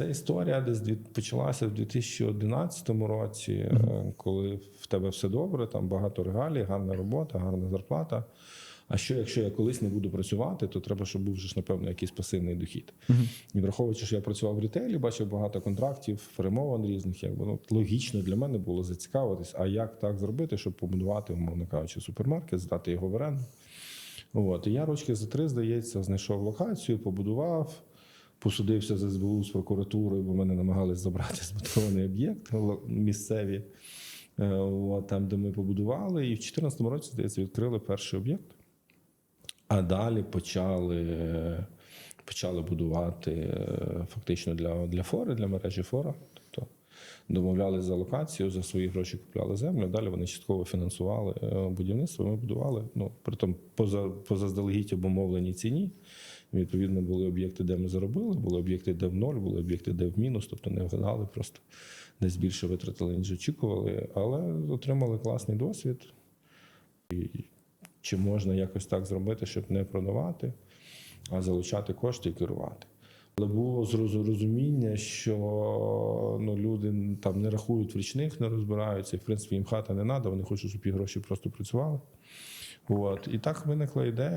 Ця історія десь почалася в 2011 році, е, коли в тебе все добре, там багато регалій, гарна робота, гарна зарплата. А що, якщо я колись не буду працювати, то треба, щоб був вже ж, напевно, якийсь пасивний дохід. І враховуючи, що я працював в рітейлі, бачив багато контрактів, перемовин різних, якби ну логічно для мене було зацікавитись, а як так зробити, щоб побудувати, умовно кажучи, супермаркет, здати його в оренду. От і я рочки за три, здається, знайшов локацію, побудував. Посудився з СБУ з прокуратурою, бо мене намагались забрати збудований об'єкт місцеві, е, там, де ми побудували. І в 2014 році, здається, відкрили перший об'єкт. А далі почали, почали будувати е, фактично для, для фори, для мережі фора. Тобто домовлялися за локацію, за свої гроші купляли землю. Далі вони частково фінансували е, будівництво. Ми будували. Ну, притом поза, поза заздалегідь обумовленій ціні. Відповідно, були об'єкти, де ми заробили, були об'єкти, де в ноль, були об'єкти, де в мінус, тобто не вгадали, просто десь більше витратили, ніж очікували, але отримали класний досвід. І чи можна якось так зробити, щоб не продавати, а залучати кошти і керувати. Але було зрозу- розуміння, що ну, люди там не рахують в річних, не розбираються, і в принципі їм хата не треба, вони хочуть, щоб їх гроші просто працювали. От. І так виникла ідея.